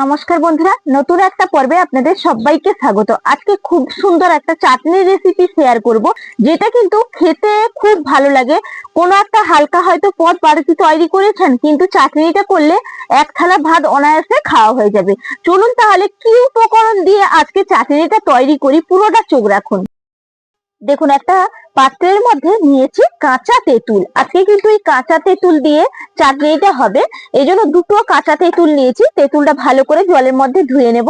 নমস্কার বন্ধুরা, নতুন একটা পর্বে আপনাদের সবাইকে স্বাগত। আজকে খুব সুন্দর একটা চাটনির রেসিপি শেয়ার করব, যেটা কিন্তু খেতে খুব ভালো লাগে। কোনো একটা হালকা হয়তো পদ বাড়িতে তৈরি করেছেন, কিন্তু চাটনিটা করলে এক থালা ভাত অনায়াসে খাওয়া হয়ে যাবে। চলুন তাহলে কি উপকরণ দিয়ে আজকে চাটনিটা তৈরি করি, পুরোটা চোখ রাখুন। দেখুন, একটা পাত্রের মধ্যে নিয়েছি কাঁচা তেঁতুল। আজকে কিন্তু এই কাঁচা তেঁতুল দিয়ে চাটনিটা হবে। এই জন্য দুটো কাঁচা তেঁতুল নিয়েছি। তেঁতুলটা ভালো করে জলের মধ্যে ধুয়ে নেব।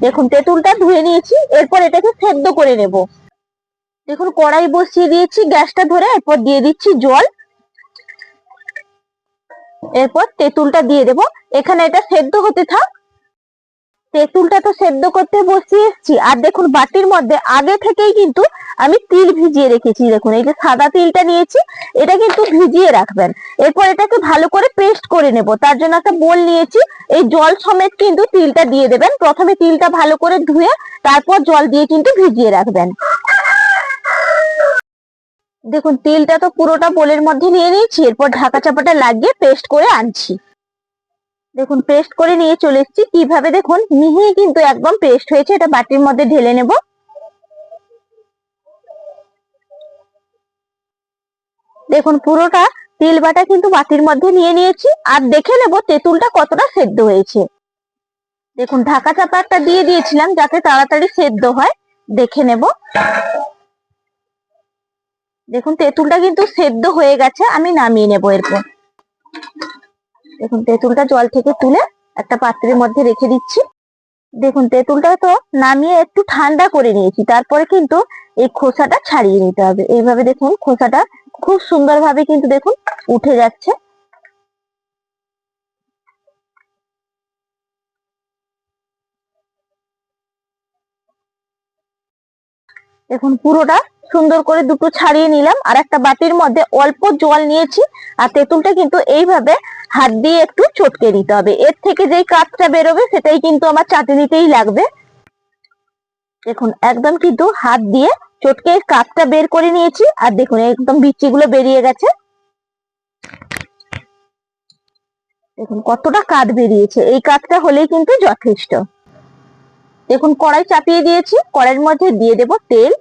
দেখুন, তেঁতুলটা ধুয়ে নিয়েছি। এরপর এটাকে সেদ্ধ করে নেব। দেখুন, কড়াই বসিয়ে দিয়েছি গ্যাসটা ধরে। এরপর দিয়ে দিচ্ছি জল। এরপর তেঁতুলটা দিয়ে দেব। এখানে এটা সেদ্ধ হতে থাক। তেঁতুলটা তো সেদ্ধ করতে বসিয়ে এসেছি। আর দেখুন, বাটির মধ্যে আগে থেকেই কিন্তু আমি তিল ভিজিয়ে রেখেছি। দেখুন, এই যে সাদা তিলটা নিয়েছি, এটা কিন্তু ভিজিয়ে রাখবেন। এরপর এটাকে ভালো করে পেস্ট করে নেব। তার জন্য একটা বোল নিয়েছি। এই জল সমেত কিন্তু তিলটা দিয়ে দেবেন। প্রথমে তিলটা ভালো করে ধুয়ে তারপর জল দিয়ে কিন্তু ভিজিয়ে রাখবেন। দেখুন, তিলটা তো পুরোটা বোলের মধ্যে নিয়ে নিয়েছি। এরপর ঢাকা চাপাটা লাগিয়ে পেস্ট করে আনছি। দেখুন পেস্ট করে নিয়ে চলে এসেছি। কীভাবে দেখুন, মিহি কিন্তু একদম পেস্ট হয়েছে। এটা বাটির মধ্যে ঢেলে নেব। দেখুন, পুরোটা তিল বাটা কিন্তু বাটির মধ্যে নিয়ে নিয়েছি। আর দেখে নেব তেঁতুলটা কতটা সেদ্ধ হয়েছে। দেখুন, ঢাকা চাপা একটা দিয়ে দিয়েছিলাম যাতে তাড়াতাড়ি সেদ্ধ হয়। দেখে নেব। দেখুন, তেঁতুলটা কিন্তু সেদ্ধ হয়ে গেছে। আমি নামিয়ে নেব এরপর। দেখুন, তেঁতুলটা জল থেকে তুলে একটা পাত্রের মধ্যে রেখে দিচ্ছি। দেখুন, তেঁতুলটা তো নামিয়ে একটু ঠান্ডা করে নিয়েছি, তারপরে কিন্তু এই খোসাটা ছাড়িয়ে নিতে হবে। এইভাবে দেখুন, খোসাটা খুব সুন্দরভাবে কিন্তু দেখুন উঠে যাচ্ছে। দেখুন, পুরোটা সুন্দর করে দুটো ছাড়িয়ে নিলাম। আর একটা বাটির মধ্যে অল্প জল নিয়েছি। আর তেঁতুলটা কিন্তু এইভাবে হাত দিয়ে একটু চটকে নিতে হবে। এর থেকে যেই কাজটা বেরোবে, সেটাই কিন্তু আমার চাটনিতেই লাগবে। দেখুন, একদম কিন্তু হাত দিয়ে চটকে কাজটা বের করে নিয়েছি। আর দেখুন, একদম বিচিগুলো বেরিয়ে গেছে। দেখুন, কতটা কাঠ বেরিয়েছে। এই কাঠটা হলেই কিন্তু যথেষ্ট। দেখুন, কড়াই চাপিয়ে দিয়েছি। কড়াইয়ের মধ্যে দিয়ে দেব তেল।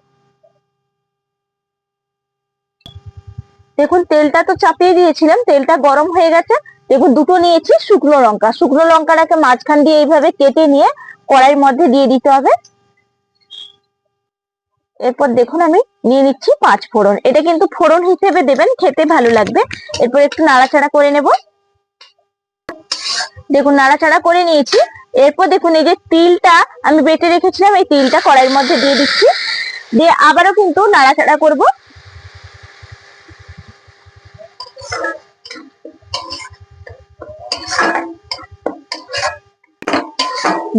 দেখুন, তেলটা তো চাপিয়ে দিয়েছিলাম, তেলটা গরম হয়ে গেছে। দেখুন, দুটো নিয়েছি শুকনো লঙ্কা। শুকনো লঙ্কাটাকে মাঝখান দিয়ে এইভাবে কেটে নিয়ে কড়াইয়ের মধ্যে দিয়ে দিতে হবে। এরপর দেখুন, আমি নিয়ে নিচ্ছি পাঁচ ফোড়ন। এটা কিন্তু ফোড়ন হিসেবে দেবেন, খেতে ভালো লাগবে। এরপর একটু নাড়াচাড়া করে নেব। দেখুন, নাড়াচাড়া করে নিয়েছি। এরপর দেখুন, এই যে তিলটা আমি বেটে রেখেছিলাম, এই তিলটা কড়াইয়ের মধ্যে দিয়ে দিচ্ছি। দিয়ে আবারও কিন্তু নাড়াচাড়া করব।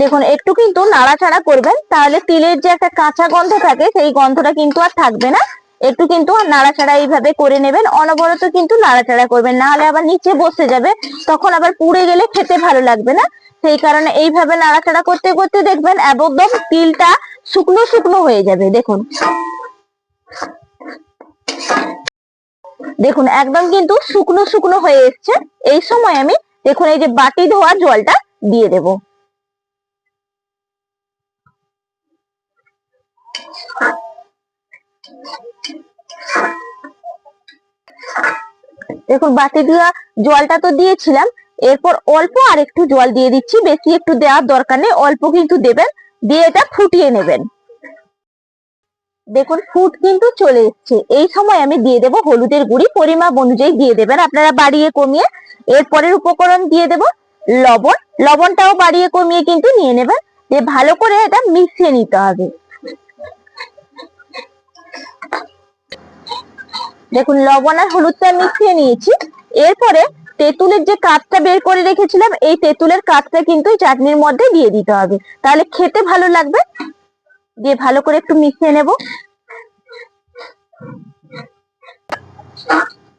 দেখুন, একটু কিন্তু নাড়াচাড়া করবেন, তাহলে তিলের যে একটা কাঁচা গন্ধ থাকে, সেই গন্ধটা কিন্তু আর থাকবে না। একটু কিন্তু নাড়াচাড়া এইভাবে করে নেবেন, অনবরত কিন্তু নাড়াচাড়া করবেন, না হলে আবার নিচে বসে যাবে, তখন আবার পুড়ে গেলে খেতে ভালো লাগবে না। সেই কারণে এইভাবে নাড়াচাড়া করতে করতে দেখবেন, একদম তিলটা শুকনো শুকনো হয়ে যাবে, দেখুন। দেখুন, একদম কিন্তু শুকনো শুকনো হয়ে এসছে। এই সময় আমি, দেখুন, এই যে বাটি ধোয়া জলটা দিয়ে দেব। দেখুন বাটি ধোয়া জলটা তো দিয়েছিলাম। এরপর অল্প আর একটু জল দিয়ে দিচ্ছি। বেশি একটু দেওয়ার দরকার নেই, অল্প কিন্তু দেবেন। দিয়ে এটা ফুটিয়ে নেবেন। দেখুন, ফুট কিন্তু চলে এসছে। এই সময় আমি দিয়ে দেব হলুদের গুঁড়ি। পরিমাপ অনুযায়ী দিয়ে দেবেন। আপনারা বাড়িয়ে কমিয়ে এরপরের উপকরণ দিয়ে দেব লবণ। লবণটাও বাড়িয়ে কমিয়ে কিন্তু নিয়ে নেবেন। দিয়ে ভালো করে এটা মিশিয়ে নিতে হবে। দেখুন, লবণ আর হলুদটা মিশিয়ে নিয়েছি। এরপরে তেঁতুলের যে কাঠটা বের করে রেখেছিলাম, এই তেঁতুলের কাঠটা কিন্তু চাটনির মধ্যে দিয়ে দিতে হবে। তাহলে খেতে ভালো লাগবে? দিয়ে ভালো করে একটু মিশিয়ে নেব।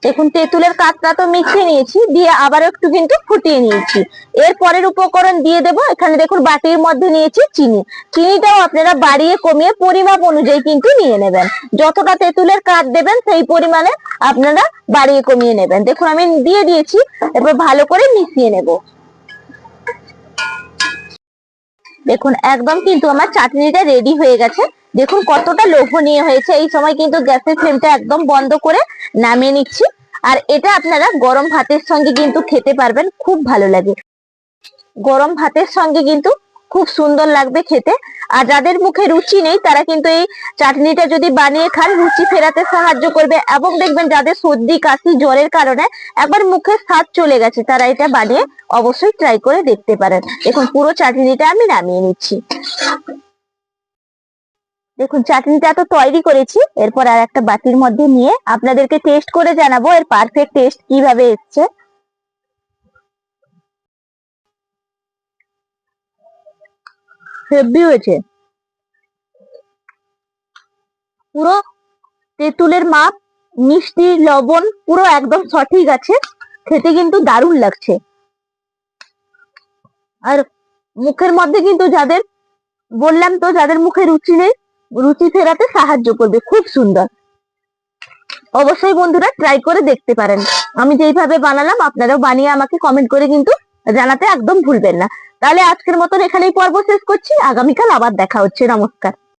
দেখুন, তেঁতুলের কাঠটা তো মিশিয়ে নিয়েছি, দিয়ে আবার একটু কিন্তু ফুটিয়ে নিয়েছি। এর পরের উপকরণ দিয়ে দেব, এখানে দেখুন, বাটির মধ্যে নিয়েছি চিনি। চিনিটাও আপনারা বাড়িয়ে কমিয়ে পরিমাপ অনুযায়ী কিন্তু নিয়ে নেবেন। যতটা তেঁতুলের কাঠ দেবেন, সেই পরিমাণে আপনারা বাড়িয়ে কমিয়ে নেবেন। দেখুন, আমি দিয়ে দিয়েছি এরপর ভালো করে মিশিয়ে নেব। দেখুন, একদম কিন্তু আমার চাটনিটা রেডি হয়ে গেছে। দেখুন, কতটা লোভনীয় হয়েছে। এই সময় কিন্তু গ্যাসের ফ্লেমটা একদম বন্ধ করে নামিয়ে নিচ্ছি। আর এটা আপনারা গরম ভাতের সঙ্গে কিন্তু খেতে পারবেন, খুব ভালো লাগে। গরম ভাতের সঙ্গে কিন্তু খুব সুন্দর লাগবে খেতে। আর যাদের মুখে রুচি নেই, তারা কিন্তু এই চাটনিটা যদি বানিয়ে খান, রুচি ফেরাতে সাহায্য করবে। এবং দেখবেন যাদের সর্দি, কাশি, জ্বরের কারণে একবার মুখের স্বাদ চলে গেছে, তারা এটা বানিয়ে অবশ্যই ট্রাই করে দেখতে পারেন। দেখুন, পুরো চাটনিটা আমি নামিয়ে নিচ্ছি। দেখুন, চাটনিটা তো তৈরি করেছি। এরপর আর একটা বাটির মধ্যে নিয়ে আপনাদেরকে টেস্ট করে জানাব এর পারফেক্ট টেস্ট কীভাবে এসছে। হেভি হয়েছে। পুরো তেঁতুলের মাপ, মিষ্টি, লবণ, পুরো একদম সঠিক আছে। খেতে কিন্তু দারুণ লাগছে। আর মুখের মধ্যে কিন্তু যাদের, বললাম তো, যাদের মুখে রুচি নেই রুচি ফেরাতে সাহায্য করবে। খুব সুন্দর। অবশ্যই বন্ধুরা ট্রাই করে দেখতে পারেন। আমি যেইভাবে বানালাম, আপনারাও বানিয়ে আমাকে কমেন্ট করে কিন্তু জানাতে একদম ভুলবেন না। তাহলে আজকের মতন এখানেই পর্ব শেষ করছি। আগামীকাল আবার দেখা হচ্ছে। নমস্কার।